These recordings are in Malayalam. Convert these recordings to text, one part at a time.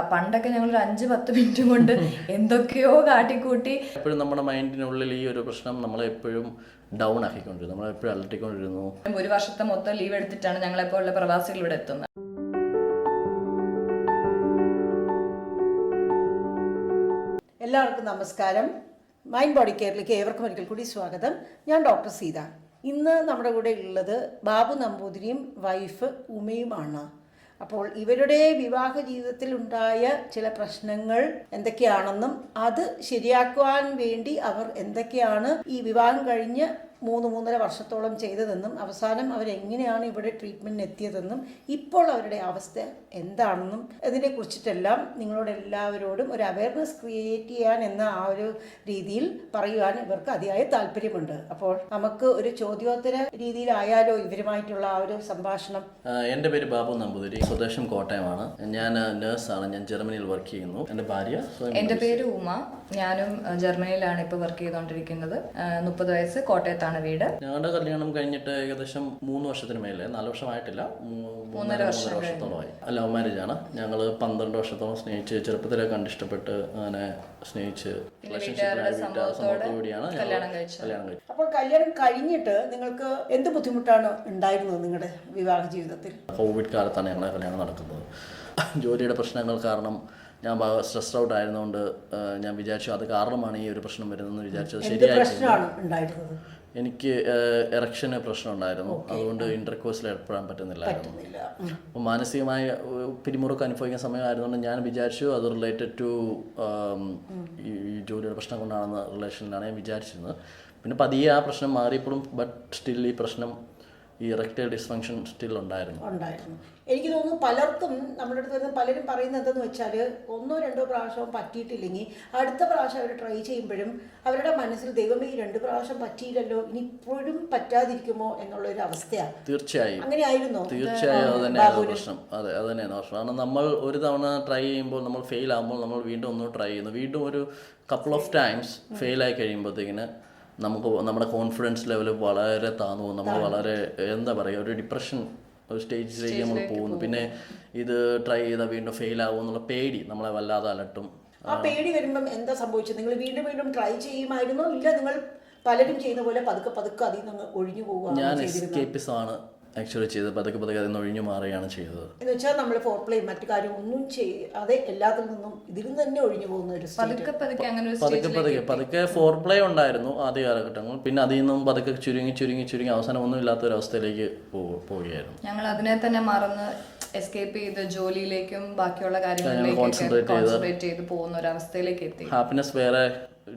പണ്ടൊക്കെ ഞങ്ങൾ ഒരു അഞ്ച് പത്ത് മിനിറ്റ് കൊണ്ട് എന്തൊക്കെയോ കാട്ടിക്കൂട്ടി. എപ്പോഴും നമ്മുടെ മൈൻഡിനുള്ളിൽ ഈ ഒരു പ്രശ്നം നമ്മളെ എപ്പോഴും ഡൗൺ ആക്കിക്കൊണ്ടിരുന്നു. നമ്മളെ എപ്പോഴും അലട്ടിക്കൊണ്ടിരുന്നു. ഒരു വർഷത്തെ മൊത്തം ലീവ് എടുത്തിട്ടാണ് ഞങ്ങളെപ്പോലുള്ള പ്രവാസികൾ ഇവിടെ എത്തുന്നത്. എല്ലാവർക്കും നമസ്കാരം. മൈൻഡ് ബോഡി കെയറിലേക്ക് ഏവർക്കും ഒരിക്കൽ കൂടി സ്വാഗതം. ഞാൻ ഡോക്ടർ സീത. ഇന്ന് നമ്മുടെ കൂടെ ഉള്ളത് ബാബു നമ്പൂതിരിയും വൈഫ് ഉമയുമാണ്. അപ്പോൾ ഇവരുടെ വിവാഹ ജീവിതത്തിൽ ഉണ്ടായ ചില പ്രശ്നങ്ങൾ എന്തൊക്കെയാണെന്നും അത് ശരിയാക്കുവാൻ വേണ്ടി അവർ എന്തൊക്കെയാണ് ഈ വിവാഹം കഴിഞ്ഞ് മൂന്ന് മൂന്നര വർഷത്തോളം ചെയ്തതെന്നും അവസാനം അവരെങ്ങനെയാണ് ഇവിടെ ട്രീറ്റ്മെന്റിന് എത്തിയതെന്നും ഇപ്പോൾ അവരുടെ അവസ്ഥ എന്താണെന്നും ഇതിനെ കുറിച്ചിട്ടെല്ലാം നിങ്ങളോട് എല്ലാവരോടും ഒരു അവയർനെസ് ക്രിയേറ്റ് ചെയ്യാൻ എന്ന ആ ഒരു രീതിയിൽ പറയുവാൻ ഇവർക്ക് അതിയായ താല്പര്യമുണ്ട്. അപ്പോൾ നമുക്ക് ഒരു ചോദ്യോത്തര രീതിയിലായാലോ ഇവരുമായിട്ടുള്ള ആ ഒരു സംഭാഷണം? എന്റെ പേര് ബാബു നമ്പൂതിരി സ്വദേശം കോട്ടയമാണ്. ഞാൻ നേഴ്സാണ് ഞാൻ ജർമ്മനിയിൽ വർക്ക് ചെയ്യുന്നു. എന്റെ ഭാര്യ എന്റെ പേര് ഉമ. ഞാനും ജർമ്മനിയിലാണ് ഇപ്പോൾ വർക്ക് ചെയ്തുകൊണ്ടിരിക്കുന്നത്. മുപ്പത് വയസ്സ് കോട്ടയത്താണ്. വീട്. ഞങ്ങളുടെ കല്യാണം കഴിഞ്ഞിട്ട് ഏകദേശം മൂന്ന് വർഷത്തിന് മേലെ നാല് വർഷമായിട്ടില്ല മൂന്നര മൂന്നര വർഷത്തോളമായി. ലവ് മാരേജ് ആണ്. ഞങ്ങൾ പന്ത്രണ്ട് വർഷത്തോളം സ്നേഹിച്ച് ചെറുപ്പത്തിലെ കണ്ടിഷ്ടപ്പെട്ട് അങ്ങനെ സ്നേഹിച്ച് കല്യാണം കഴിച്ചത്. അപ്പോൾ കല്യാണം കഴിഞ്ഞിട്ട് നിങ്ങൾക്ക് എന്ത് ബുദ്ധിമുട്ടാണ് ഉണ്ടായിരുന്നത് നിങ്ങളുടെ വിവാഹ ജീവിതത്തിൽ? കോവിഡ് കാലത്താണ് ഞങ്ങളുടെ കല്യാണം നടക്കുന്നത്. ജോലിയുടെ പ്രശ്നങ്ങൾ കാരണം ഞാൻ സ്ട്രെസ് ഔട്ട് ആയിരുന്നുകൊണ്ട് ഞാൻ വിചാരിച്ചു അത് കാരണമാണ് ഈ ഒരു പ്രശ്നം വരുന്നതെന്ന് വിചാരിച്ചത് ശരിയായി എനിക്ക് എറക്ഷന് പ്രശ്നം ഉണ്ടായിരുന്നു. അതുകൊണ്ട് ഇന്റർകോഴ്സിൽ ഏർപ്പെടാൻ പറ്റുന്നില്ലായിരുന്നു. അപ്പോൾ മാനസികമായ പിരിമുറുക്കം അനുഭവിക്കുന്ന സമയമായിരുന്നുകൊണ്ട് ഞാൻ വിചാരിച്ചു അത് റിലേറ്റഡ് ടു ഈ ജോലിയുടെ പ്രശ്നം കൊണ്ടാണെന്ന റിലേഷനിലാണ് ഞാൻ വിചാരിച്ചിരുന്നത്. പിന്നെ പതിയെ ആ പ്രശ്നം മാറിയപ്പോഴും ബട്ട് സ്റ്റിൽ ഈ പ്രശ്നം ഈ ഇറക്റ്റൈൽ ഡിസ്ഫങ്ഷൻ സ്റ്റിൽ ഉണ്ടായിരുന്നു. ഉണ്ടായിരുന്നു. എനിക്ക് തോന്നുന്നു പലർക്കും നമ്മുടെ അടുത്ത് വരുന്ന പലരും പറയുന്നത് എന്തെന്ന് വെച്ചാൽ ഒന്നോ രണ്ടോ പ്രാവശ്യം പറ്റിയിട്ടില്ലെങ്കിൽ അടുത്ത പ്രാവശ്യം അവർ ട്രൈ ചെയ്യുമ്പോഴും അവരുടെ മനസ്സിൽ ദൈവമേ ഈ രണ്ട് പ്രാവശ്യം പറ്റിയില്ലല്ലോ ഇനി ഇപ്പോഴും പറ്റാതിരിക്കുമോ എന്നുള്ളൊരു അവസ്ഥയാണ്. തീർച്ചയായും. അങ്ങനെ ആയിരുന്നു തീർച്ചയായും അത് തന്നെയാണ് പ്രശ്നം. അതെ അത് തന്നെയാണ് പ്രശ്നം. കാരണം നമ്മൾ ഒരു തവണ ട്രൈ ചെയ്യുമ്പോൾ നമ്മൾ ഫെയിൽ ആകുമ്പോൾ നമ്മൾ വീണ്ടും ഒന്ന് ട്രൈ ചെയ്യുന്നു. വീണ്ടും ഒരു കപ്പിൾ ഓഫ് ടൈംസ് ഫെയിൽ ആയി കഴിയുമ്പോഴത്തേക്കിന് നമുക്ക് നമ്മുടെ കോൺഫിഡൻസ് ലെവൽ വളരെ താന്നു. പോകും നമ്മൾ വളരെ എന്താ പറയുക ഒരു ഡിപ്രഷൻ ഒരു സ്റ്റേജിലേക്ക് നമ്മൾ പോകുന്നു. പിന്നെ ഇത് ട്രൈ ചെയ്താൽ വീണ്ടും ഫെയിൽ ആകും എന്നുള്ള പേടി നമ്മളെ വല്ലാതെ അലട്ടും. ആ പേടി വരുമ്പം എന്താ സംഭവിച്ചത്? നിങ്ങൾ വീണ്ടും വീണ്ടും ട്രൈ ചെയ്യുമായിരുന്നോ? ഇല്ല നിങ്ങൾ പലരും ചെയ്യുന്ന പോലെ പതുക്കെ പതുക്കെ അതിൽ നിന്ന് ഒഴിഞ്ഞു പോകുക ഞാൻ എസ്കേപ്പിസം ആണ്. ആക്ച്വലി ചെയ്തത്. പതുക്കെ പതുക്കെ അതിൽ നിന്ന് ഒഴിഞ്ഞു മാറുകയാണ് ചെയ്തത്. എന്ന് വെച്ചാൽ നമ്മൾ ഫോർ പ്ലേ മറ്റു കാര്യം ഒന്നും ചെയ്യാതെ എല്ലാത്തിൽ നിന്നും ഇതിൽ നിന്ന് തന്നെ ഒഴിഞ്ഞു പോകുന്ന ഒരു പതുക്കെ പതുക്കെ അങ്ങനെ ഒരു പതുക്കെ പതുക്കെ പതുക്കെ ഫോർ പ്ലേ ഉണ്ടായിരുന്നു ആദ്യ കാലഘട്ടങ്ങൾ. പിന്നെ അതിൽ നിന്നും പതുക്കെ ചുരുങ്ങി ചുരുങ്ങി ചുരുങ്ങി അവസാനം ഒന്നും ഇല്ലാത്ത ഒരു അവസ്ഥയിലേക്ക് പോവുകയായിരുന്നു. ഞങ്ങൾ അതിനെ തന്നെ മറന്ന് എസ്കേപ്പ് ചെയ്ത് ജോലിയിലേക്കും ബാക്കിയുള്ള കാര്യങ്ങളിലേക്കും കോൺസെൻട്രേറ്റ് ചെയ്ത് പോകുന്ന ഒരു അവസ്ഥയിലേക്ക് എത്തി. ഹാപ്പിനെസ് വേറെ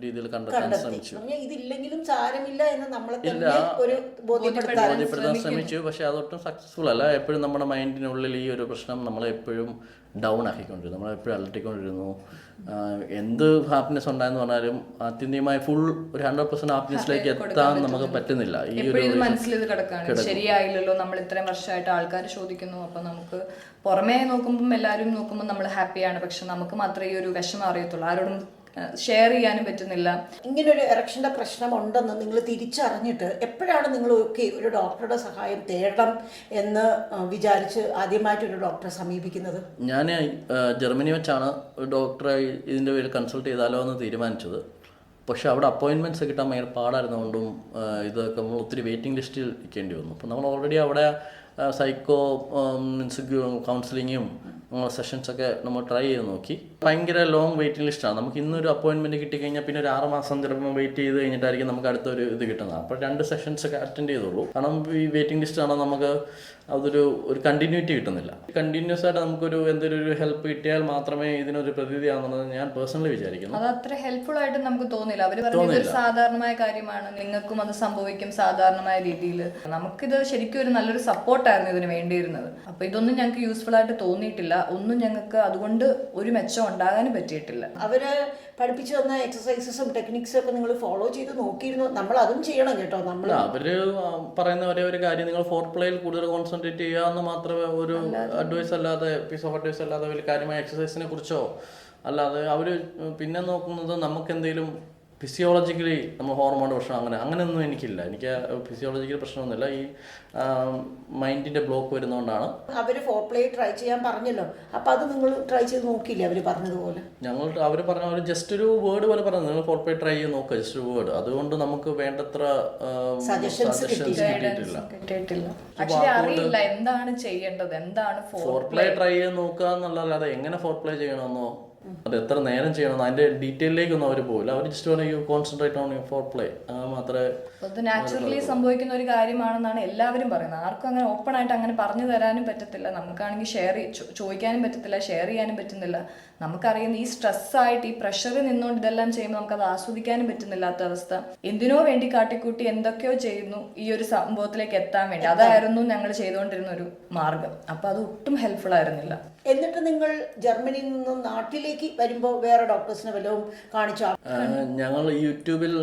രീതിയിൽ കണ്ടെത്താൻ ശ്രമിച്ചു. ഇതില്ലെങ്കിലും സാരമില്ല എന്ന് നമ്മളെ ഒരു ബോധ്യപ്പെടുത്താൻ ശ്രമിച്ചു. പക്ഷെ അതൊട്ടും സക്സസ്ഫുൾ അല്ല. എപ്പോഴും നമ്മുടെ മൈൻഡിനുള്ളിൽ ഈ ഒരു പ്രശ്നം നമ്മളെ എപ്പോഴും ഡൗൺ ആക്കിക്കൊണ്ടിരുന്നു. നമ്മളെപ്പോഴും അലട്ടിക്കൊണ്ടിരുന്നു. എന്ത് ഹാപ്പിനെസ് ഉണ്ടായെന്ന് പറഞ്ഞാലും ആത്യന്തികമായി ഫുൾ ഒരു ഹൺഡ്രഡ് പെർസെന്റ് ഹാപ്പിനെസ്സിലേക്ക് എത്താൻ നമുക്ക് പറ്റുന്നില്ല. ഈ ഒരു മനസ്സിൽ കിടക്കാണ്. ശരിയായില്ലല്ലോ. നമ്മൾ ഇത്രയും വർഷമായിട്ട് ആൾക്കാർ ചോദിക്കുന്നു. അപ്പൊ നമുക്ക് പുറമേ നോക്കുമ്പോൾ എല്ലാവരും നോക്കുമ്പോൾ നമ്മൾ ഹാപ്പിയാണ് പക്ഷെ നമുക്ക് മാത്രമേ ഈ ഒരു വിഷമം അറിയത്തുള്ളൂ. ആരോടും ഷെയർ ചെയ്യാനും പറ്റുന്നില്ല. ഇങ്ങനെ ഒരു പ്രശ്നമുണ്ടെന്ന് പ്രശ്നം ഉണ്ടെന്ന് നിങ്ങൾ തിരിച്ചറിഞ്ഞിട്ട് എപ്പോഴാണ് നിങ്ങൾ ഒക്കെ ഒരു ഡോക്ടറുടെ സഹായം തേടണം എന്ന് വിചാരിച്ച് ആദ്യമായിട്ട് ഒരു ഡോക്ടറെ സമീപിക്കുന്നത്? ഞാൻ ജർമ്മനി വെച്ചാണ് ഒരു ഡോക്ടറെ ഇതിന്റെ പേര് കൺസൾട്ട് ചെയ്താലോ എന്ന് തീരുമാനിച്ചത്. പക്ഷേ അവിടെ അപ്പോയിൻമെന്റ്സ് കിട്ടാൻ ഭയങ്കര പാടായിരുന്നുകൊണ്ടും ഇതൊക്കെ നമ്മൾ ഒത്തിരി വെയിറ്റിംഗ് ലിസ്റ്റിൽ ഇരിക്കേണ്ടി വന്നു. അപ്പോൾ നമ്മൾ ഓൾറെഡി അവിടെ സൈക്കോ മീൻസ് കൗൺസിലിങ്ങും സെഷൻസ് ഒക്കെ നമ്മൾ ട്രൈ ചെയ്ത് നോക്കി. ഭയങ്കര ലോങ് വെയിറ്റിംഗ് ലിസ്റ്റാണ് നമുക്ക് ഇന്നൊരു അപ്പോയിൻമെന്റ് കിട്ടിക്കഴിഞ്ഞാൽ പിന്നെ ഒരു ആറ് മാസം ചിലപ്പോൾ വെയിറ്റ് ചെയ്ത് കഴിഞ്ഞിട്ടായിരിക്കും നമുക്ക് അടുത്തൊരു ഇത് കിട്ടുന്നത്. അപ്പോൾ രണ്ട് സെഷൻസ് ഒക്കെ അറ്റൻഡ് ചെയ്തോളൂ. കാരണം ഈ വെയിറ്റിംഗ് ലിസ്റ്റ് ആണെങ്കിൽ നമുക്ക് അതൊരു ഒരു കണ്ടിന്യൂറ്റി കിട്ടുന്നില്ല. കണ്ടിന്യൂസ് ആയിട്ട് നമുക്കൊരു എന്തെങ്കിലും ഒരു ഹെൽപ്പ് കിട്ടിയാൽ മാത്രമേ ഇതിനൊരു പ്രതിവിധിയാണെന്നുള്ളത് ഞാൻ പേഴ്സണലി വിചാരിക്കുന്നു. അത് അത്ര ഹെൽപ്ഫുൾ ആയിട്ട് നമുക്ക് തോന്നില്ല അവർ പറഞ്ഞത് ഒരു സാധാരണമായ കാര്യമാണ്. നിങ്ങൾക്കും അത് സംഭവിക്കും സാധാരണമായ രീതിയിൽ. നമുക്കിത് ശരിക്കും ഒരു നല്ലൊരു സപ്പോർട്ടായിരുന്നു ഇതിന് വേണ്ടിയിരുന്നത്. അപ്പൊ ഇതൊന്നും ഞങ്ങൾക്ക് യൂസ്ഫുൾ ആയിട്ട് തോന്നിയിട്ടില്ല. ഒന്നും ഞങ്ങൾക്ക് അതുകൊണ്ട് ഒരു മെച്ചം ഉണ്ടാകാനും പറ്റിയിട്ടില്ല. അവർ പഠിപ്പിച്ചു തന്ന എക്സസൈസസും ടെക്നിക്സും ഒക്കെ നിങ്ങൾ ഫോളോ ചെയ്ത് നോക്കിയിരുന്നു. നമ്മൾ അതും ചെയ്യണം കേട്ടോ. നമ്മൾ അവർ പറയുന്ന ഒരേ ഒരു കാര്യം. നിങ്ങൾ ഫോർ പ്ലേയിൽ കൂടുതൽ കോൺസെൻട്രേറ്റ് ചെയ്യുക എന്ന് മാത്രമേ ഒരു അഡ്വൈസ് അല്ലാതെ പീസ് ഓഫ് അഡ്വൈസ് അല്ലാതെ വലിയ കാര്യമായ എക്സസൈസിനെ കുറിച്ചോ? അല്ലാതെ അവർ പിന്നെ നോക്കുന്നത് നമുക്ക് എന്തെങ്കിലും ഫിസിയോളജിക്കലി നമ്മൾ ഹോർമോൺ പ്രശ്നം അങ്ങനെ അങ്ങനെയൊന്നും എനിക്കില്ല. എനിക്ക് ഫിസിയോളജിക്കൽ പ്രശ്നമൊന്നുമില്ല. ഈ മൈൻഡിന്റെ ബ്ലോക്ക് വരുന്നതുകൊണ്ടാണ് അവർ ഫോർ പ്ലേ ട്രൈ ചെയ്യാൻ പറഞ്ഞല്ലോ. അപ്പൊ അത് നിങ്ങൾ ട്രൈ ചെയ്ത് നോക്കിയില്ലേ അവർ പറഞ്ഞതുപോലെ? ഞങ്ങൾ അവർ പറഞ്ഞ ഒരു ജസ്റ്റ് ഒരു വേർഡ് പോലെ പറഞ്ഞു നിങ്ങൾ ഫോർ പ്ലേ ട്രൈ ചെയ്ത് നോക്കുക ജസ്റ്റ് ഒരു വേർഡ് അതുകൊണ്ട് നമുക്ക് വേണ്ടത്ര സജഷൻസ് കിട്ടിയിട്ടില്ല. കിട്ടിയിട്ടില്ല. ആക്ച്വലി അറിയില്ല. എന്താണ് ചെയ്യേണ്ടത്? എന്താണ് ഫോർ ഫോർ പ്ലേ ട്രൈ ചെയ്ത് നോക്കുക എന്നുള്ളതല്ലാതെ എങ്ങനെ ഫോർ പ്ലേ ചെയ്യണമെന്നോ അത് എത്ര നേരം ചെയ്യണം അതിന്റെ ഡീറ്റെയിലേക്കൊന്നും അവർ പോകില്ല അവർ ജസ്റ്റ് പറയും you concentrate on foreplay മാത്രമേ നാച്ചുറലി സംഭവിക്കുന്ന ഒരു കാര്യമാണെന്നാണ് എല്ലാവരും പറയുന്നത്. ആർക്കും അങ്ങനെ ഓപ്പൺ ആയിട്ട് അങ്ങനെ പറഞ്ഞു തരാനും പറ്റത്തില്ല. നമുക്കാണെങ്കിൽ ഷെയർ ചോദിക്കാനും പറ്റത്തില്ല ഷെയർ ചെയ്യാനും പറ്റുന്നില്ല. നമുക്കറിയുന്ന ഈ സ്ട്രെസ് ആയിട്ട് ഈ പ്രഷറിൽ നിന്നുകൊണ്ട് ഇതെല്ലാം ചെയ്യുമ്പോൾ നമുക്കത് ആസ്വദിക്കാനും പറ്റുന്നില്ലാത്ത അവസ്ഥ. എന്തിനോ വേണ്ടി കാട്ടിക്കൂട്ടി എന്തൊക്കെയോ ചെയ്യുന്നു ഈ ഒരു സംഭവത്തിലേക്ക് എത്താൻ വേണ്ടി. അതായിരുന്നു ഞങ്ങൾ ചെയ്തുകൊണ്ടിരുന്ന ഒരു മാർഗം. അപ്പൊ അത് ഒട്ടും ഹെൽപ്ഫുൾ ആയിരുന്നില്ല. എന്നിട്ട് നിങ്ങൾ ജർമ്മനിയിൽ നിന്നും നാട്ടിലേക്ക് വരുമ്പോൾ വേറെ ഡോക്ടേഴ്സിനെ വല്ലതും കാണിച്ചോ? ഞങ്ങൾ യൂട്യൂബിൽ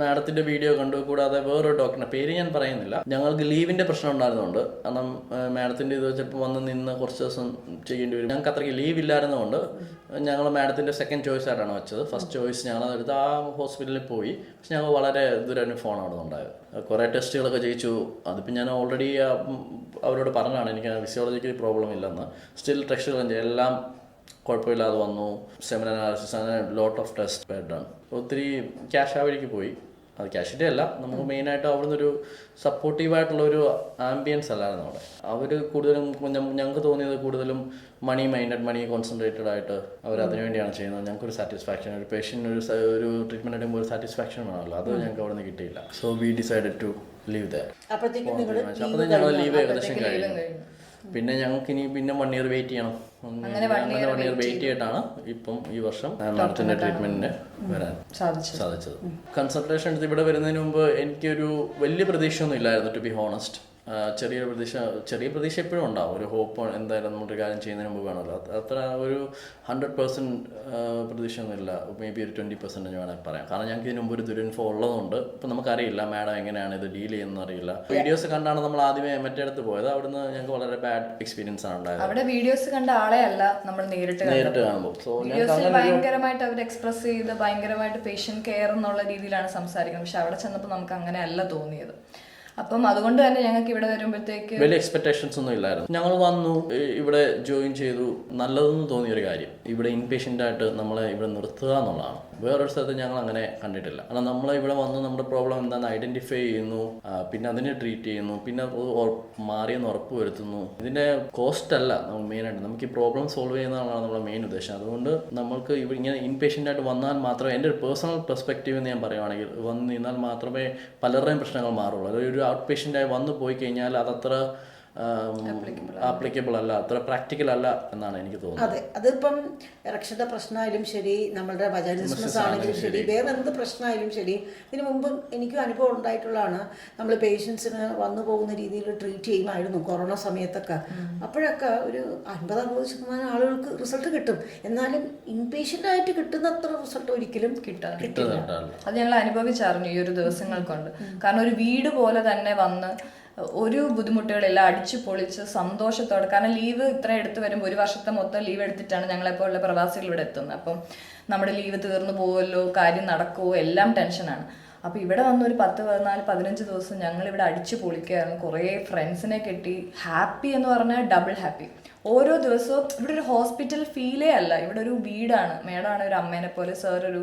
മാഡത്തിന്റെ വീഡിയോ കണ്ടു. കൂടാതെ വേറൊരു ഡോക്ടറിന്റെ പേര് ഞാൻ പറയുന്നില്ല. ഞങ്ങൾക്ക് ലീവിന്റെ പ്രശ്നം ഉണ്ടായിരുന്നുണ്ട് കാരണം മാഡത്തിന്റെ ഇത് വെച്ചപ്പോൾ വന്ന് നിന്ന് കുറച്ച് ദിവസം ചെയ്യേണ്ടി വരും. ഞങ്ങൾക്ക് അത്രയ്ക്ക് ലീവ് ഇല്ലായിരുന്നതുകൊണ്ട് ഞങ്ങൾ മാഡത്തിന്റെ സെക്കൻഡ് ചോയ്സ് ആയിട്ടാണ് വെച്ചത്. ഫസ്റ്റ് ചോയ്സ് ഞങ്ങൾ എടുത്ത് ആ ഹോസ്പിറ്റലിൽ പോയി. പക്ഷെ ഞങ്ങൾ വളരെ ദുരനുഭവമാണ് അവിടെ ഉണ്ടായത് കുറേ ടെസ്റ്റുകളൊക്കെ ചെയ്യിച്ചു അതിപ്പോൾ ഞാൻ ഓൾറെഡി അവരോട് പറഞ്ഞാണ് എനിക്ക് ഫിസിയോളജിക്കൽ പ്രോബ്ലം ഇല്ലെന്ന്. സ്റ്റിൽ ടെസ്റ്റുകളും എല്ലാം കുഴപ്പമില്ലാതെ വന്നു. സെമിനാർ അനാലിസിസ് അങ്ങനെ ലോട്ട് ഓഫ് ടെസ്റ്റ് ഡൺ ഒത്തിരി ക്യാഷ് ആവഴിക്ക് പോയി. അത് ക്യാഷിന്റെ അല്ല. നമുക്ക് മെയിനായിട്ട് അവിടുന്ന് ഒരു സപ്പോർട്ടീവായിട്ടുള്ള ഒരു ആംബിയൻസ് അല്ലായിരുന്നു അവിടെ. അവർ കൂടുതലും ഞങ്ങൾക്ക് തോന്നിയത് കൂടുതലും മണി മൈൻഡഡ് മണി കോൺസെൻട്രേറ്റഡ് ആയിട്ട് അവർ അതിനുവേണ്ടിയാണ് ചെയ്യുന്നത്. ഞങ്ങൾക്ക് ഒരു സാറ്റിസ്ഫാക്ഷൻ ഒരു പേഷ്യന്റ് ഒരു ഒരു ട്രീറ്റ്മെന്റ് എടുക്കുമ്പോൾ ഒരു സാറ്റിസ്ഫാക്ഷൻ വേണമല്ലോ. അത് ഞങ്ങൾക്ക് അവിടെ നിന്ന് കിട്ടിയില്ല so we decided to leave the അപ്പോൾ ഞങ്ങൾ ലീവ് ഏകദേശം കഴിഞ്ഞു. പിന്നെ ഞങ്ങൾക്ക് ഇനി പിന്നെ വൺ ഇയർ വെയിറ്റ് ചെയ്യണം. അങ്ങനെ വൺ ഇയർ വെയിറ്റ് ചെയ്തിട്ടാണ് ഇപ്പം ഈ വർഷം മാഡത്തിന്റെ ട്രീറ്റ്മെന്റിന് വരാൻ സാധിച്ചു സാധിച്ചത്. കൺസൾട്ടേഷൻ ഇവിടെ വരുന്നതിന് മുമ്പ് എനിക്കൊരു വലിയ പ്രതീക്ഷയൊന്നും ഇല്ലായിരുന്നു ടു ബി ഹോണസ്റ്റ് ചെറിയൊരു പ്രതീക്ഷ ചെറിയ പ്രതീക്ഷ എപ്പോഴും ഉണ്ടാവും. ഒരു ഹോപ്പ് എന്തായാലും നമ്മളൊരു കാര്യം ചെയ്യുന്നതിന് മുമ്പ് വേണമല്ലോ. അത്ര ഒരു ഹൺഡ്രഡ് പെർസെന്റ് പ്രതീക്ഷ ഇല്ല മേ ബി ഒരു ട്വന്റി പെർസെന്റേജ് വേണമെങ്കിൽ പറയാം. കാരണം ഞങ്ങൾക്ക് ഇതിന് മുമ്പ് ഒരു ദുരനുഭവം ഉള്ളതുകൊണ്ട് ഇപ്പം നമുക്കറിയില്ല മാഡം എങ്ങനെയാണ് ഇത് ഡീൽ ചെയ്യുന്നത് അറിയില്ല. വീഡിയോസ് കണ്ടാണ് നമ്മൾ ആദ്യമേ മറ്റേടത്ത് പോയത്. അവിടുന്ന് ഞങ്ങൾക്ക് വളരെ ബാഡ് എക്സ്പീരിയൻസ് ആണ് ഉണ്ടായത്. അവിടെ വീഡിയോസ് കണ്ട ആളെ അല്ല നമ്മൾ നേരിട്ട് നേരിട്ട് കാണുമ്പോൾ. സോ ഭയങ്കരമായിട്ട് അവർ എക്സ്പ്രസ് ചെയ്ത് ഭയങ്കരമായിട്ട് പേഷ്യൻ കെയർ എന്നുള്ള രീതിയിലാണ് സംസാരിക്കുന്നത്. പക്ഷെ അവിടെ ചെന്നപ്പോൾ നമുക്ക് അങ്ങനെ അല്ല തോന്നിയത്. അപ്പം അതുകൊണ്ട് തന്നെ ഞങ്ങൾക്ക് ഇവിടെ വരുമ്പോഴത്തേക്ക് വലിയ എക്സ്പെക്ടേഷൻസ് ഒന്നും ഇല്ലായിരുന്നു. ഞങ്ങൾ വന്നു ഇവിടെ ജോയിൻ ചെയ്തു. നല്ലതെന്ന് തോന്നിയ ഒരു കാര്യം ഇവിടെ ഇൻപേഷ്യന്റ് ആയിട്ട് നമ്മളെ ഇവിടെ നിർത്തുക എന്നുള്ളതാണ്. വേറൊരു സ്ഥലത്ത് ഞങ്ങൾ അങ്ങനെ കണ്ടിട്ടില്ല. കാരണം നമ്മൾ ഇവിടെ വന്ന് നമ്മുടെ പ്രോബ്ലം എന്താണെന്ന് ഐഡന്റിഫൈ ചെയ്യുന്നു പിന്നെ അതിനെ ട്രീറ്റ് ചെയ്യുന്നു പിന്നെ മാറിയെന്ന് ഉറപ്പ് വരുത്തുന്നു. ഇതിന്റെ കോസ്റ്റ് അല്ല മെയിനായിട്ട് നമുക്ക് ഈ പ്രോബ്ലം സോൾവ് ചെയ്യുന്നതാണ് നമ്മുടെ മെയിൻ ഉദ്ദേശം. അതുകൊണ്ട് നമ്മൾക്ക് ഇങ്ങനെ ഇൻപേഷ്യന്റ് ആയിട്ട് വന്നാൽ മാത്രമേ എന്റെ ഒരു പേഴ്സണൽ പെർസ്പെക്റ്റീവ് എന്ന് ഞാൻ പറയുവാണെങ്കിൽ വന്ന് നിന്നാൽ മാത്രമേ പലരുടെയും പ്രശ്നങ്ങൾ മാറുള്ളൂ. അതായത് ഒരു ഔട്ട് പേഷ്യന്റായി വന്നു പോയി കഴിഞ്ഞാൽ അതത്ര ആപ്ലിക്കബിൾ അല്ല. അത്ര പ്രാക്ടിക്കൽ അല്ല എന്നാണ് എനിക്ക് തോന്നുന്നത്. അതെ. അതിപ്പം ഇറക്ഷന്റെ പ്രശ്നമായാലും ശരി നമ്മളുടെ വജാനിസ്മസ് ആണെങ്കിലും ശരി വേറെ എന്ത് പ്രശ്നമായാലും ശരി ഇതിനു മുമ്പ് എനിക്കും അനുഭവം ഉണ്ടായിട്ടുള്ളതാണ്. നമ്മൾ പേഷ്യൻസിന് വന്നു പോകുന്ന രീതിയിൽ ട്രീറ്റ് ചെയ്യുമായിരുന്നു കൊറോണ സമയത്തൊക്കെ. അപ്പോഴൊക്കെ ഒരു അൻപത് അറുപത് ശതമാനം ആളുകൾക്ക് റിസൾട്ട് കിട്ടും. എന്നാലും ഇൻപേഷ്യന്റ് ആയിട്ട് കിട്ടുന്ന അത്ര റിസൾട്ട് ഒരിക്കലും കിട്ടാറില്ല. അത് ഞങ്ങൾ അനുഭവിച്ചറിഞ്ഞു ഈ ഒരു ദിവസങ്ങൾ കൊണ്ട്. കാരണം ഒരു വീട് പോലെ തന്നെ വന്ന് ഒരു ബുദ്ധിമുട്ടുകളില്ല. അടിച്ചു പൊളിച്ച് സന്തോഷത്തോടെ. കാരണം ലീവ് ഇത്ര എടുത്ത് വരുമ്പോൾ ഒരു വർഷത്തെ മൊത്തം ലീവ് എടുത്തിട്ടാണ് ഞങ്ങളെപ്പോലുള്ള പ്രവാസികൾ ഇവിടെ എത്തുന്നത്. അപ്പം നമ്മുടെ ലീവ് തീർന്നു പോവല്ലോ കാര്യം നടക്കുമോ എല്ലാം ടെൻഷനാണ് അപ്പോൾ ഇവിടെ വന്ന് ഒരു പത്ത് പതിനാല് പതിനഞ്ച് ദിവസം ഞങ്ങൾ ഇവിടെ അടിച്ചു പൊളിക്കുകയായിരുന്നു. കുറേ ഫ്രണ്ട്സിനെ കിട്ടി ഹാപ്പി എന്ന് പറഞ്ഞാൽ ഡബിൾ ഹാപ്പി ഓരോ ദിവസവും ഇവിടെ ഒരു ഹോസ്പിറ്റൽ ഫീലേ അല്ല. ഇവിടെ ഒരു വീടാണ്. മേഡമാണ് ഒരു അമ്മേനെ പോലെ സാർ ഒരു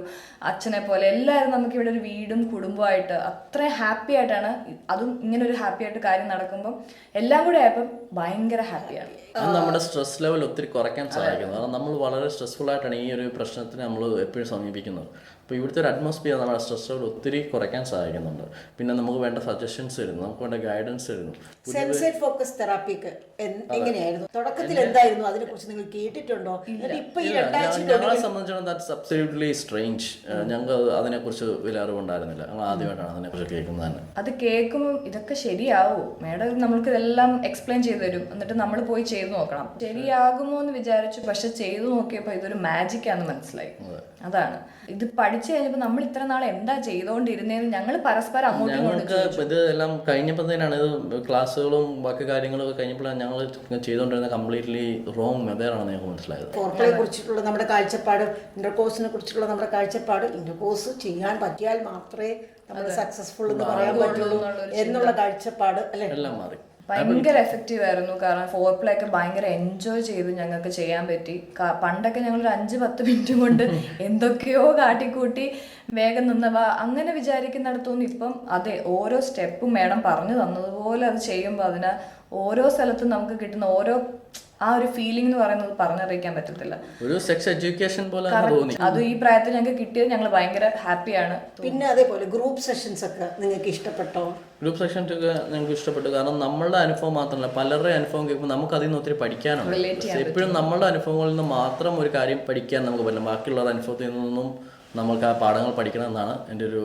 അച്ഛനെ പോലെ എല്ലാവരും നമുക്ക് ഇവിടെ ഒരു വീടും കുടുംബമായിട്ട് അത്ര ഹാപ്പി ആയിട്ടാണ്. അതും ഇങ്ങനെ ഒരു ഹാപ്പി ആയിട്ട് കാര്യം നടക്കുമ്പം എല്ലാം കൂടെ ആയപ്പം ഭയങ്കര ഹാപ്പിയാണ് അത് നമ്മുടെ സ്ട്രെസ് ലെവൽ ഒത്തിരി കുറയ്ക്കാൻ സഹായിക്കുന്നു. കാരണം നമ്മൾ വളരെ സ്ട്രെസ്ഫുൾ ആയിട്ടാണ് ഈ ഒരു പ്രശ്നത്തിന് നമ്മൾ എപ്പോഴും സമീപിക്കുന്നത്. അപ്പോൾ ഇവിടുത്തെ ഒരു അറ്റ്മോസ്ഫിയർ നമ്മുടെ സ്ട്രെസ് ലെവൽ ഒത്തിരി കുറയ്ക്കാൻ സഹായിക്കുന്നുണ്ട്. പിന്നെ നമുക്ക് വേണ്ട സജഷൻസ് തരുന്നു നമുക്ക് വേണ്ട ഗൈഡൻസ് തരുന്നു സെൻസേറ്റ് ഫോക്കസ് തെറാപ്പിക്ക് എങ്ങനെയായിരുന്നു? തുടക്കത്തിൽ എന്തായിരുന്നു? അതിനെ കുറിച്ച് നിങ്ങൾ കേട്ടിട്ടുണ്ടോ? ഞങ്ങളെ സംബന്ധിച്ചിടത്തോളം ദാറ്റ്സ് അബ്സല്യൂട്ട്ലി സ്ട്രേഞ്ച് ഞങ്ങൾക്ക് അതിനെക്കുറിച്ച് വലിയ അറിവുണ്ടായിരുന്നില്ല. ഞങ്ങൾ ആദ്യമായിട്ടാണ് അതിനെക്കുറിച്ച് കേൾക്കുന്നത് തന്നെ. അത് കേൾക്കുമ്പോൾ ഇതൊക്കെ ശരിയാവോ. മേഡം നമ്മൾക്ക് ഇതെല്ലാം എക്സ്പ്ലെയിൻ ചെയ്തു തരും. എന്നിട്ട് നമ്മൾ പോയി ചെയ്ത് ചെയ്തു നോക്കണം. ശരിയാകുമോ എന്ന് വിചാരിച്ചു പക്ഷെ ചെയ്തു നോക്കിയപ്പോൾ ഇതൊരു മാജിക് ആണെന്ന് മനസ്സിലായി. അതാണ്. ഇത് പഠിച്ചു കഴിഞ്ഞപ്പോൾ നമ്മൾ ഇത്ര നാൾ എന്താ ചെയ്തുകൊണ്ടിരുന്നതെന്ന് ഞങ്ങൾ പരസ്പരം അങ്ങോട്ടും ഞങ്ങൾക്ക് ഇത് എല്ലാം കഴിഞ്ഞപ്പോഴത്തേനാണ് ഇത് ക്ലാസ്സുകളും ബാക്കി കാര്യങ്ങളൊക്കെ കഴിഞ്ഞപ്പോഴാണ് ഞങ്ങൾ ചെയ്തുകൊണ്ടിരുന്ന കംപ്ലീറ്റ്ലി റോങ് മെതേഡാണ് ഞങ്ങൾക്ക് മനസ്സിലായത്. ഫോർക്കളെ കുറിച്ചിട്ടുള്ള നമ്മുടെ കാഴ്ചപ്പാട് ഇന്റർകോഴ്സിനെ കുറിച്ചിട്ടുള്ള നമ്മുടെ കാഴ്ചപ്പാട് ഇന്റർകോഴ്സ് ചെയ്യാൻ പറ്റിയാൽ മാത്രമേ നമ്മൾ സക്സസ്ഫുൾ എന്ന് പറയാൻ പറ്റുള്ളൂ എന്നുള്ള കാഴ്ചപ്പാട് അല്ലെ? എല്ലാം മാറി. ഭയങ്കര എഫക്റ്റീവ് ആയിരുന്നു. കാരണം ഫോർ പ്ലേ ഒക്കെ ഭയങ്കര എൻജോയ് ചെയ്ത് ഞങ്ങൾക്ക് ചെയ്യാൻ പറ്റി. പണ്ടൊക്കെ ഞങ്ങൾ ഒരു അഞ്ച് പത്ത് മിനിറ്റ് കൊണ്ട് എന്തൊക്കെയോ കാട്ടിക്കൂട്ടി വേഗം നിന്നവ അങ്ങനെ വിചാരിക്കുന്നിടത്തൊന്നും ഇപ്പം അതെ ഓരോ സ്റ്റെപ്പും മേഡം പറഞ്ഞു തന്നതുപോലെ അത് ചെയ്യുമ്പോൾ അതിന് ഓരോ സ്ഥലത്തും നമുക്ക് കിട്ടുന്ന ഓരോ ആ ഒരു ഫീലിംഗ് എന്ന് പറയുന്നത് പറഞ്ഞറിയിക്കാൻ പറ്റത്തില്ല. ഒരു സെക്സ് എഡ്യൂക്കേഷൻ പോലെ അത് ഈ പ്രായത്തിൽ ഞങ്ങൾക്ക് കിട്ടിയത് ഞങ്ങൾ ഭയങ്കര ഹാപ്പിയാണ് പിന്നെ അതേപോലെ ഗ്രൂപ്പ് സെഷൻസ് ഒക്കെ നിങ്ങൾക്ക് ഇഷ്ടപ്പെട്ടോ? ഗ്രൂപ്പ് സെഷൻ ഒക്കെ ഞങ്ങൾക്ക് ഇഷ്ടപ്പെട്ടു. കാരണം നമ്മളുടെ അനുഭവം മാത്രമല്ല പലരുടെ അനുഭവം കേൾക്കുമ്പോൾ നമുക്ക് അതിൽ നിന്ന് ഒത്തിരി പഠിക്കാനുണ്ട്. എപ്പോഴും നമ്മളുടെ അനുഭവങ്ങളിൽ നിന്ന് മാത്രം ഒരു കാര്യം പഠിക്കാൻ നമുക്ക് പറ്റില്ല. ബാക്കിയുള്ളവരുടെ അനുഭവത്തിൽ നിന്നും നമുക്ക് ആ പാഠങ്ങൾ പഠിക്കണം എന്നാണ് എന്റെ ഒരു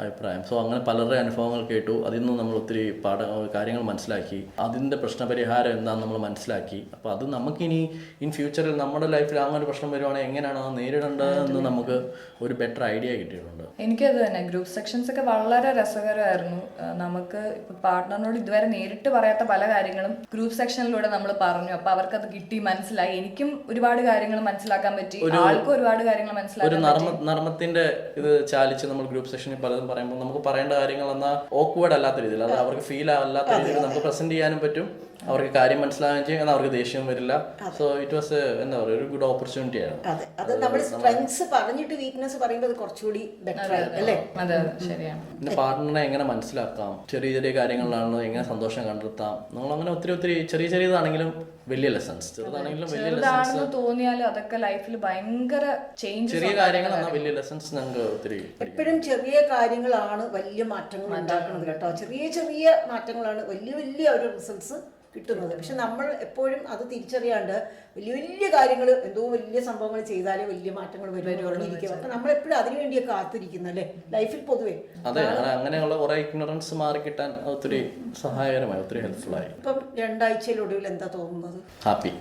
അഭിപ്രായം. സോ അങ്ങനെ പലരുടെ അനുഭവങ്ങൾ കേട്ടു. അതിൽ നിന്ന് നമ്മൾ ഒത്തിരി പാഠ കാര്യങ്ങൾ മനസ്സിലാക്കി. അതിന്റെ പ്രശ്നപരിഹാരം എന്താണെന്ന് നമ്മൾ മനസ്സിലാക്കി. അപ്പോൾ അത് നമുക്കിനി ഇൻ ഫ്യൂച്ചറിൽ നമ്മുടെ ലൈഫിൽ അങ്ങനെ ഒരു പ്രശ്നം വരുവാണെങ്കിൽ എങ്ങനെയാണ് അത് നേരിടേണ്ടതെന്ന് നമുക്ക് ഒരു ബെറ്റർ ഐഡിയ കിട്ടിയിട്ടുണ്ട്. എനിക്കത് തന്നെ. ഗ്രൂപ്പ് സെക്ഷൻസ് ഒക്കെ വളരെ രസകരമായിരുന്നു. നമുക്ക് ഇപ്പോൾ പാർട്ട്ണറിനോട് ഇതുവരെ നേരിട്ട് പറയാത്ത പല കാര്യങ്ങളും ഗ്രൂപ്പ് സെക്ഷനിലൂടെ നമ്മൾ പറഞ്ഞു. അപ്പോൾ അവർക്കത് കിട്ടി മനസ്സിലായി. എനിക്കും ഒരുപാട് കാര്യങ്ങൾ മനസ്സിലാക്കാൻ പറ്റി. ആൾക്കും ഒരുപാട് കാര്യങ്ങൾ ഒരു നർമ്മ നർമ്മത്തിന്റെ ഇത് ചാലിച്ച് നമ്മൾ ഗ്രൂപ്പ് സെക്ഷനിൽ പലതും പറയുമ്പോൾ നമുക്ക് പറയേണ്ട കാര്യങ്ങൾ എന്നാൽ ഓക്വേഡ് അല്ലാത്ത രീതിയിൽ അത് അവർക്ക് ഫീൽ അല്ലാത്ത രീതിയിൽ നമുക്ക് പ്രസന്റ് ചെയ്യാനും പറ്റും. അവർക്ക് കാര്യം മനസ്സിലാകാൻ ചെയ്യും എന്നാൽ അവർക്ക് ദേഷ്യം വരില്ല. സോ ഇറ്റ് വാസ് എന്താ പറയുക ഒരു ഗുഡ് ഓപ്പർച്യൂണിറ്റി ആണ്. അതെ. അത് നമ്മൾ സ്ട്രെങ്സ് പറഞ്ഞിട്ട് വീക്ക്നെസ് പറയുമ്പോൾ അത് കുറച്ചുകൂടി ബെറ്റർ ആയിരിക്കും അല്ലേ? അതെ ശരിയാണ്. പിന്നെ പാർട്ട്ണറെ എങ്ങനെ മനസ്സിലാക്കാം? ചെറിയ ചെറിയ കാര്യങ്ങളിലാണ് എങ്ങനെ സന്തോഷം കണ്ടെത്താം? നമ്മൾ അങ്ങനെ ഒത്തിരി ഒത്തിരി ചെറിയ ചെറിയതാണെങ്കിലും വലിയ ലെസൺസ് ചെറുതാണെങ്കിലും വലിയ ലെസൺസ് തോന്നിയാലും അതൊക്കെ ലൈഫിൽ ഭയങ്കര ചേഞ്ച് ചെറിയ കാര്യങ്ങൾ വലിയ ലെസൺസ് ഞങ്ങൾക്ക് ഒത്തിരി എപ്പോഴും ചെറിയ കാര്യങ്ങളാണ് വലിയ മാറ്റങ്ങൾ ഉണ്ടാക്കുന്നത് കേട്ടോ. ചെറിയ ചെറിയ മാറ്റങ്ങളാണ് വലിയ വലിയ ഒരു റിസൾട്ട്സ് കിട്ടുന്നത്. പക്ഷെ നമ്മൾ എപ്പോഴും അത് തിരിച്ചറിയാണ്ട് വലിയ വലിയ കാര്യങ്ങൾ എന്തോ വലിയ സംഭവങ്ങൾ ചെയ്താലേ വലിയ മാറ്റങ്ങൾ വരുമായിരിക്കും അപ്പൊ നമ്മൾ എപ്പോഴും അതിനു വേണ്ടിയൊക്കെ കാത്തിരിക്കുന്നു അല്ലേ? ലൈഫിൽ പൊതുവേ. അതെ അങ്ങനെയുള്ള കുറെ ഇഗ്നറൻസ് മാറി കിട്ടാൻ ഒത്തിരി സഹായകരമായി ഒത്തിരി ഹെൽപ്ഫുൾ ആയി ഇപ്പം രണ്ടാഴ്ചയിലൊടുവിൽ എന്താ തോന്നുന്നത്? ഹാപ്പി.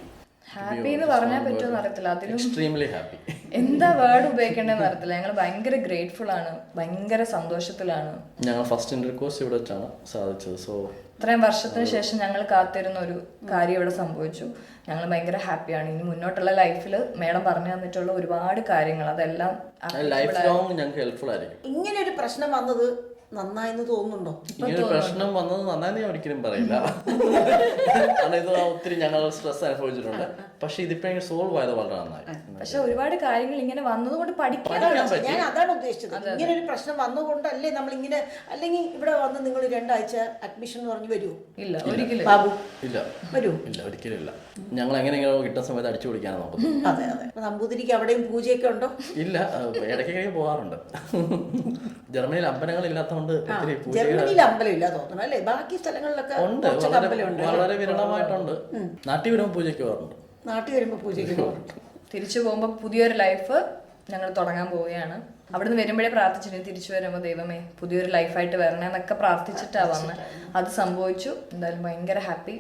ഹാപ്പി എന്ന് പറഞ്ഞാൽ പറ്റുമെന്ന് അറിയത്തില്ല. അതിലും ഹാപ്പി. എന്താ വേർഡ് ഉപയോഗിക്കേണ്ടതെന്ന് അറിയത്തില്ല. ഞങ്ങൾ ഭയങ്കര ഗ്രേറ്റ്ഫുൾ ആണ്. ഭയങ്കര സന്തോഷത്തിലാണ്. ഞങ്ങൾ ഫസ്റ്റ് ഇന്റർകോഴ്സ് ഇവിടെ വെച്ചാണ് സാധിച്ചത്. സോ ഇത്രയും വർഷത്തിന് ശേഷം ഞങ്ങൾ കാത്തിരുന്ന ഒരു കാര്യം ഇവിടെ സംഭവിച്ചു. ഞങ്ങൾ ഭയങ്കര ഹാപ്പിയാണ്. ഇനി മുന്നോട്ടുള്ള ലൈഫിൽ മേഡം പറഞ്ഞു തന്നിട്ടുള്ള ഒരുപാട് കാര്യങ്ങൾ അതെല്ലാം ലൈഫ് ലോങ് ഞങ്ങൾക്ക് ഹെൽപ്ഫുൾ ആയിരിക്കും. ഇങ്ങനെ ഒരു പ്രശ്നം വന്നത് നന്നായെന്ന് തോന്നുന്നുണ്ടോ? ഇങ്ങനെ പ്രശ്നം വന്നത് നന്നായി ഞാൻ ഒരിക്കലും പറയില്ല. കാരണം ഇത് ഒത്തിരി ഞങ്ങൾ സ്ട്രെസ് അനുഭവിച്ചിട്ടുണ്ട്. പക്ഷെ ഇതിപ്പോ സോൾവ് ആയത് വളരെ നന്നായി. പക്ഷെ ഒരുപാട് കാര്യങ്ങൾ ഇങ്ങനെ വന്നതുകൊണ്ട് പഠിക്കാൻ ഞാൻ അതാണ് ഉദ്ദേശിച്ചത്. ഇങ്ങനെ ഒരു പ്രശ്നം വന്നുകൊണ്ടല്ലേ നമ്മൾ ഇങ്ങനെ അല്ലെങ്കിൽ ഇവിടെ വന്ന് നിങ്ങൾ രണ്ടാഴ്ച അഡ്മിഷൻ എന്ന് പറഞ്ഞു വരുമോ ഇല്ല ഒരിക്കലും ബാബു. ഇല്ല. വരൂ. ഇല്ല ഒരിക്കലും ഇല്ല. ഞങ്ങൾ എങ്ങനെയെങ്കിലും കിട്ടുന്ന സമയത്ത് അടിച്ചു പിടിക്കാനാണ് നോക്കുന്നത്? അതെ അതെ. നമ്പൂതിരിക്ക് അവിടെയും പൂജയൊക്കെ ഉണ്ടോ? ഇല്ല ഇടയ്ക്കൊക്കെ പോകാറുണ്ട്. ജർമ്മനിയിൽ അമ്പലങ്ങൾ ഇല്ലാത്തതുകൊണ്ട് ജർമ്മനിയിൽ അമ്പലം ജർമ്മനിയിൽ അമ്പലമില്ല തോന്നണം അല്ലേ? ബാക്കി സ്ഥലങ്ങളിലൊക്കെ ഉണ്ട് വളരെ വിരളമായിട്ടുണ്ട്. നാട്ടിൽ വരുമ്പോൾ പൂജയ്ക്ക് പോകാറുണ്ട്. നാട്ടിൽ വരുമ്പോൾ പൂജയ്ക്ക് പോകും തിരിച്ചു പോകുമ്പോൾ പുതിയൊരു ലൈഫ് ഞങ്ങൾ തുടങ്ങാൻ പോവുകയാണ്. അവിടുന്ന് വരുമ്പോഴേ പ്രാർത്ഥിച്ചിരുന്നു തിരിച്ചു വരുമ്പോൾ ദൈവമേ പുതിയൊരു ലൈഫായിട്ട് വരണേ എന്നൊക്കെ പ്രാർത്ഥിച്ചിട്ടാണ് വന്നത് അത് സംഭവിച്ചു. എന്തായാലും ഭയങ്കര ഹാപ്പി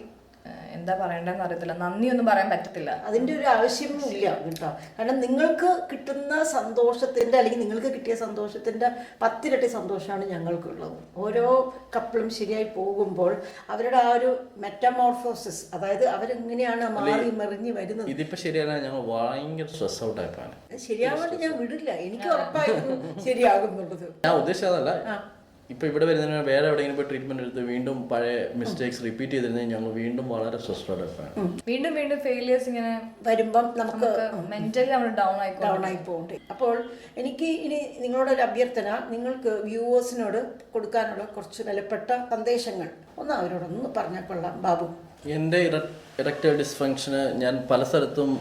എന്താ പറയണ്ടെന്ന് അറിയത്തില്ല. നന്ദി ഒന്നും പറയാൻ പറ്റത്തില്ല. അതിന്റെ ഒരു ആവശ്യമൊന്നും ഇല്ല കേട്ടോ. കാരണം നിങ്ങൾക്ക് കിട്ടുന്ന സന്തോഷത്തിന്റെ അല്ലെങ്കിൽ നിങ്ങൾക്ക് കിട്ടിയ സന്തോഷത്തിന്റെ പത്തിരട്ടി സന്തോഷമാണ് ഞങ്ങൾക്കുള്ളത്. ഓരോ കപ്പിളും ശരിയായി പോകുമ്പോൾ അവരുടെ ആ ഒരു മെറ്റമോർഫോസിസ് അതായത് അവരെങ്ങനെയാണ് മാറി മെറിഞ്ഞ് വരുന്നത്? ഇതിപ്പോ ശരിയാണ് ഞങ്ങൾ ഭയങ്കര സ്ട്രെസ് ഔട്ട് ആയിപ്പാണ് ശരിയാവാണ്ട് ഞാൻ വിടില്ല. എനിക്ക് ഉറപ്പായിരുന്നു ശരിയാകുന്നുള്ളത് ഞാൻ ഉദ്ദേശിച്ചതല്ല. ഇപ്പൊ ഇവിടെ വരുന്നതിന് വേറെ എവിടെയെങ്കിലും പോയി ട്രീറ്റ്മെന്റ് എടുത്ത് വീണ്ടും പഴയ മിസ്റ്റേക്സ് റിപ്പീറ്റ് ചെയ്തിരുന്നെങ്കിൽ ഞങ്ങൾ വീണ്ടും വളരെ സ്ട്രെസ്ഡ് വീണ്ടും വീണ്ടും ഫെയിലിയേഴ്സ് ഇങ്ങനെ വരുമ്പം നമുക്ക് മെന്റലി നമ്മൾ ഡൗൺ ആയി ഡൗൺ ആയി പോകണ്ടേ അപ്പോൾ എനിക്ക് ഇനി നിങ്ങളോടൊരു അഭ്യർത്ഥന നിങ്ങൾക്ക് വ്യൂവേഴ്സിനോട് കൊടുക്കാനുള്ള കുറച്ച് വിലപ്പെട്ട സന്ദേശങ്ങൾ ഒന്ന് അവരോടൊന്ന് പറഞ്ഞാൽ കൊള്ളാം. ബാബു. എന്റെ ഇറക്റ്റൈൽ ഡിസ്ഫങ്ഷന് ഞാൻ പല സ്ഥലത്തും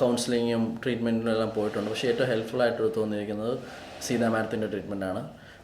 കൗൺസിലിങ്ങും ട്രീറ്റ്മെന്റിനും എല്ലാം പോയിട്ടുണ്ട്. പക്ഷേ ഏറ്റവും ഹെൽപ്ഫുൾ ആയിട്ട് തോന്നിയിരിക്കുന്നത് സീതാ മാഡത്തിന്റെ ട്രീറ്റ്മെന്റാണ്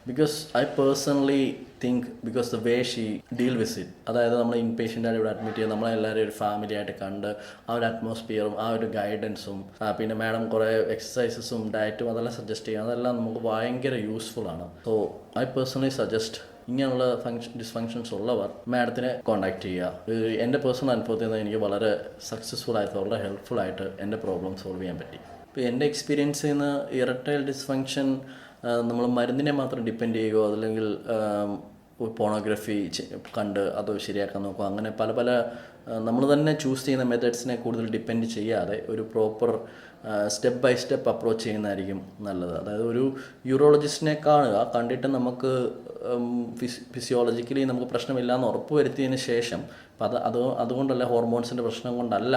because I personally think because the way she deal with it അതായത് നമ്മൾ ഇൻ പേഷ്യന്റായിട്ട് ഇവിടെ അഡ്മിറ്റ് ചെയ്ത് നമ്മളെല്ലാവരും ഒരു ഫാമിലി ആയിട്ട് കണ്ട് ആ ഒരു അറ്റ്മോസ്ഫിയറും ആ ഒരു ഗൈഡൻസും പിന്നെ മാഡം കുറേ എക്സസൈസസും ഡയറ്റും അതെല്ലാം സജസ്റ്റ് ചെയ്യും. അതെല്ലാം നമുക്ക് ഭയങ്കര യൂസ്ഫുൾ ആണ്. സോ ഐ പേഴ്സണലി സജസ്റ്റ് ഇങ്ങനെയുള്ള ഫങ്ഷൻ ഡിസ്ഫങ്ഷൻസ് ഉള്ളവർ മാഡത്തിനെ കോൺടാക്ട് ചെയ്യുക. എന്റെ പേഴ്സണൽ അനുഭവത്തിൽ നിന്ന് എനിക്ക് വളരെ സക്സസ്ഫുൾ ആയിട്ട് വളരെ ഹെൽപ്ഫുൾ ആയിട്ട് എന്റെ പ്രോബ്ലം സോൾവ് ചെയ്യാൻ പറ്റി. ഇപ്പോൾ എന്റെ എക്സ്പീരിയൻസിൽ നിന്ന് ഇറട്ടൈൽ ഡിസ്ഫങ്ഷൻ നമ്മൾ മരുന്നിനെ മാത്രം ഡിപ്പെൻഡ് ചെയ്യുകയോ അതല്ലെങ്കിൽ പോണോഗ്രഫി കണ്ട് അത് ശരിയാക്കാൻ നോക്കുക അങ്ങനെ പല പല നമ്മൾ തന്നെ ചൂസ് ചെയ്യുന്ന മെത്തേഡ്സിനെ കൂടുതൽ ഡിപ്പെൻഡ് ചെയ്യാതെ ഒരു proper step by step approach ചെയ്യുന്നതായിരിക്കും നല്ലത്. അതായത് ഒരു യൂറോളജിസ്റ്റിനെ കാണുക കണ്ടിട്ട് നമുക്ക് ഫിസിയോളജിക്കലി നമുക്ക് പ്രശ്നമില്ലാന്ന് ഉറപ്പ് വരുത്തിയതിന് ശേഷം അപ്പം അത് അത് അതുകൊണ്ടല്ല ഹോർമോൺസിന്റെ പ്രശ്നം കൊണ്ടല്ല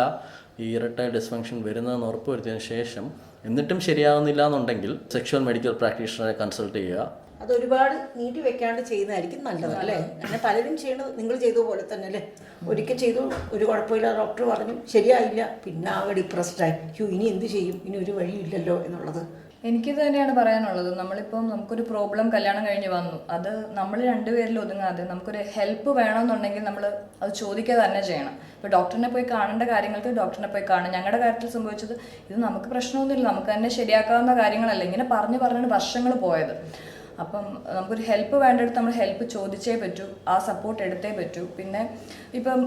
ഈ ഇരട്ട ഡിസ്ഫങ്ഷൻ വരുന്നതെന്ന് ഉറപ്പ് വരുത്തിയതിന് ശേഷം എന്നിട്ടും ശരിയാകുന്നില്ല എന്നുണ്ടെങ്കിൽ സെക്ഷൽ മെഡിക്കൽ പ്രാക്ടീഷണറെ കൺസൾട്ട് ചെയ്യുക. അത് ഒരുപാട് നീട്ടി വെക്കാണ്ട് ചെയ്യുന്നതായിരിക്കും നല്ലത് അല്ലേ? അങ്ങനെ പലരും ചെയ്യണത് നിങ്ങൾ ചെയ്ത പോലെ തന്നെ അല്ലേ? ഒരിക്കൽ ചെയ്തു ഒരു കുഴപ്പമില്ല ഡോക്ടർ പറഞ്ഞു ശരിയായില്ല പിന്നെ ആകെ ഡിപ്രസ്ഡായി "ഹ്യോ, ഇനി എന്ത് ചെയ്യും? ഇനി ഒരു വഴിയില്ലല്ലോ എന്നുള്ളത്. എനിക്കിത് തന്നെയാണ് പറയാനുള്ളത്. നമ്മളിപ്പം നമുക്കൊരു പ്രോബ്ലം കല്യാണം കഴിഞ്ഞ് വന്നു. അത് നമ്മൾ രണ്ടുപേരിൽ ഒതുങ്ങാതെ നമുക്കൊരു ഹെൽപ്പ് വേണമെന്നുണ്ടെങ്കിൽ നമ്മൾ അത് ചോദിക്കുക തന്നെ ചെയ്യണം. ഇപ്പോൾ ഡോക്ടറിനെ പോയി കാണേണ്ട കാര്യങ്ങൾക്ക് ഡോക്ടറിനെ പോയി കാണും ഞങ്ങളുടെ കാര്യത്തിൽ സംഭവിച്ചത് ഇത് നമുക്ക് പ്രശ്നമൊന്നുമില്ല. നമുക്ക് തന്നെ ശരിയാക്കാവുന്ന കാര്യങ്ങളല്ല. ഇങ്ങനെ പറഞ്ഞു പറഞ്ഞാണ് വർഷങ്ങൾ പോയത്. അപ്പം നമുക്കൊരു ഹെൽപ്പ് വേണ്ടടുത്ത് നമ്മൾ ഹെൽപ്പ് ചോദിച്ചേ പറ്റൂ ആ സപ്പോർട്ട് എടുത്തേ പറ്റൂ. പിന്നെ ഇപ്പം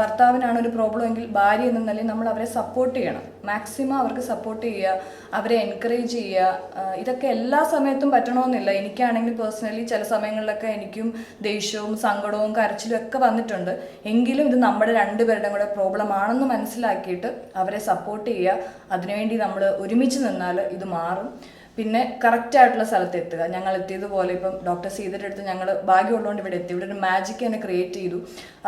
ഭർത്താവിനാണ് ഒരു പ്രോബ്ലം എങ്കിൽ ഭാര്യ എന്ന നിലയിൽ നമ്മൾ അവരെ സപ്പോർട്ട് ചെയ്യണം. മാക്സിമം അവർക്ക് സപ്പോർട്ട് ചെയ്യുക അവരെ എൻകറേജ് ചെയ്യുക ഇതൊക്കെ എല്ലാ സമയത്തും പറ്റണമെന്നില്ല എനിക്കാണെങ്കിൽ പേഴ്സണലി ചില സമയങ്ങളിലൊക്കെ എനിക്കും ദേഷ്യവും സങ്കടവും കരച്ചിലും ഒക്കെ വന്നിട്ടുണ്ട്. എങ്കിലും ഇത് നമ്മുടെ രണ്ടുപേരുടെയും കൂടെ പ്രോബ്ലം ആണെന്ന് മനസ്സിലാക്കിയിട്ട് അവരെ സപ്പോർട്ട് ചെയ്യുക. അതിനുവേണ്ടി നമ്മൾ ഒരുമിച്ച് നിന്നാൽ ഇത് മാറും. പിന്നെ കറക്റ്റ് ആയിട്ടുള്ള സ്ഥലത്ത് എത്തുക. ഞങ്ങൾ എത്തിയതുപോലെ ഇപ്പം ഡോക്ടർ സീതയുടെ അടുത്ത് ഞങ്ങൾ ഭാഗ്യമുള്ളതുകൊണ്ട് ഇവിടെ എത്തി. ഇവിടെ ഒരു മാജിക് തന്നെ ക്രിയേറ്റ് ചെയ്തു.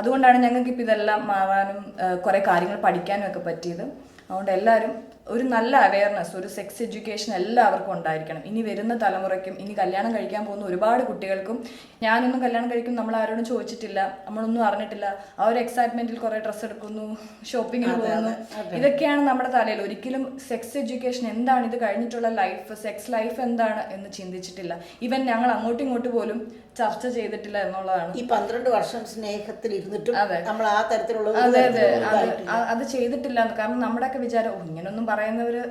അതുകൊണ്ടാണ് ഞങ്ങൾക്ക് ഇപ്പം ഇതെല്ലാം മാറാനും കുറേ കാര്യങ്ങൾ പഠിക്കാനും ഒക്കെ പറ്റിയത്. അതുകൊണ്ട് എല്ലാവരും ഒരു നല്ല അവയർനെസ് ഒരു സെക്സ് എഡ്യൂക്കേഷൻ എല്ലാവർക്കും ഉണ്ടായിരിക്കണം. ഇനി വരുന്ന തലമുറയ്ക്കും ഇനി കല്യാണം കഴിക്കാൻ പോകുന്ന ഒരുപാട് കുട്ടികൾക്കും ഞാനൊന്നും കല്യാണം കഴിക്കും നമ്മൾ ആരോടും ചോദിച്ചിട്ടില്ല നമ്മളൊന്നും അറിഞ്ഞിട്ടില്ല. ആ ഒരു എക്സൈറ്റ്മെന്റിൽ കുറെ ഡ്രസ്സ് എടുക്കുന്നു ഷോപ്പിങ്ങിന് പോകുന്നു. ഇതൊക്കെയാണ് നമ്മുടെ തലയിൽ. ഒരിക്കലും സെക്സ് എഡ്യൂക്കേഷൻ എന്താണ്? ഇത് കഴിഞ്ഞിട്ടുള്ള ലൈഫ് സെക്സ് ലൈഫ് എന്താണ്? എന്ന് ചിന്തിച്ചിട്ടില്ല. ഈവൻ ഞങ്ങൾ അങ്ങോട്ടും ഇങ്ങോട്ടും പോലും ചർച്ച ചെയ്തിട്ടില്ല എന്നുള്ളതാണ്. ഈ പന്ത്രണ്ട് വർഷം സ്നേഹത്തിൽ ഇരുന്നിട്ടും. നമ്മൾ ആ തരത്തിലുള്ള അതെ ചെയ്തിട്ടില്ല. കാരണം നമ്മുടെയൊക്കെ വിചാരം ഇങ്ങനൊന്നും പറയുന്നവര്.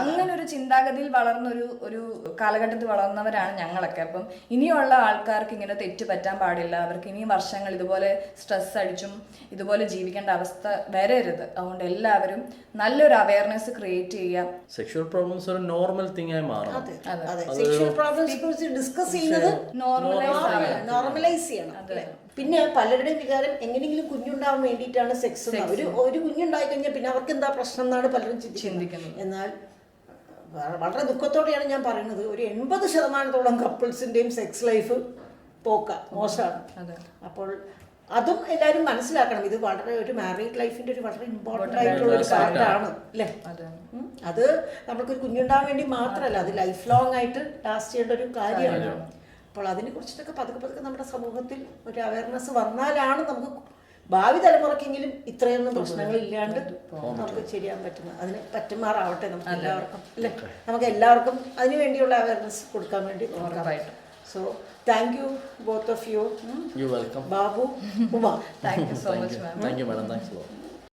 അങ്ങനെ ഒരു ചിന്താഗതിയിൽ വളർന്ന ഒരു ഒരു കാലഘട്ടത്തിൽ വളർന്നവരാണ് ഞങ്ങളൊക്കെ. അപ്പം ഇനിയുള്ള ആൾക്കാർക്ക് ഇങ്ങനെ തെറ്റ് പറ്റാൻ പാടില്ല. അവർക്ക് ഇനിയും വർഷങ്ങൾ ഇതുപോലെ സ്ട്രെസ് അടിച്ചും ഇതുപോലെ ജീവിക്കേണ്ട അവസ്ഥ വരരുത്. അതുകൊണ്ട് എല്ലാവരും നല്ലൊരു അവയർനെസ് ക്രിയേറ്റ് ചെയ്യുക സെക്ഷൽ പ്രോബ്ലംസ് ഒരു നോർമൽ തിങ് ആയി മാറണം. അതെ അതെ. സെക്ഷൽ പ്രോബ്ലംസ് കുറിച്ച് ഡിസ്കസ് ചെയ്യുന്നത് നോർമലൈസ് നോർമലൈസ് ചെയ്യണം. അല്ലേ? പിന്നെ പലരുടെയും വികാരം എങ്ങനെയെങ്കിലും കുഞ്ഞുണ്ടാവാൻ വേണ്ടിയിട്ടാണ് സെക്സ് ഒരു ഒരു കുഞ്ഞുണ്ടായി കഴിഞ്ഞാൽ പിന്നെ അവർക്ക് എന്താ പ്രശ്നം എന്നാണ് പലരും ചിന്തിക്കുന്നത്. എന്നാൽ വളരെ ദുഃഖത്തോടെയാണ് ഞാൻ പറയുന്നത്. ഒരു എൺപത് ശതമാനത്തോളം കപ്പിൾസിന്റെയും സെക്സ് ലൈഫ് പോക്ക മോശമാണ്. അപ്പോൾ അതും എല്ലാവരും മനസ്സിലാക്കണം. ഇത് വളരെ ഒരു മാരീഡ് ലൈഫിന്റെ ഒരു വളരെ ഇമ്പോർട്ടന്റ് ആയിട്ടുള്ള ഒരു പാർട്ടാണ് അല്ലേ. അത്. നമ്മൾക്കൊരു കുഞ്ഞുണ്ടാവാൻ വേണ്ടി മാത്രമല്ല അത് ലൈഫ് ലോങ് ആയിട്ട് ലാസ്റ്റ് ചെയ്യേണ്ട ഒരു കാര്യമാണ്. അപ്പോൾ അതിനെ കുറിച്ചിട്ടൊക്കെ പതുക്കെ പതുക്കെ നമ്മുടെ സമൂഹത്തിൽ ഒരു അവയർനെസ് വന്നാലാണ് നമുക്ക് ഭാവി തലമുറക്കെങ്കിലും ഇത്രയൊന്നും പ്രശ്നങ്ങൾ ഇല്ലാണ്ട് നമുക്ക് ചെയ്യാൻ പറ്റുന്നത്. അതിന് പറ്റുമാറാവട്ടെ നമുക്ക് എല്ലാവർക്കും അല്ലേ? നമുക്ക് എല്ലാവർക്കും അതിനു വേണ്ടിയുള്ള അവയർനെസ് കൊടുക്കാൻ വേണ്ടി ഉറപ്പായിട്ടും. So thank you both of you you welcome Babu Uma thank you so much ma'am thank you madam thanks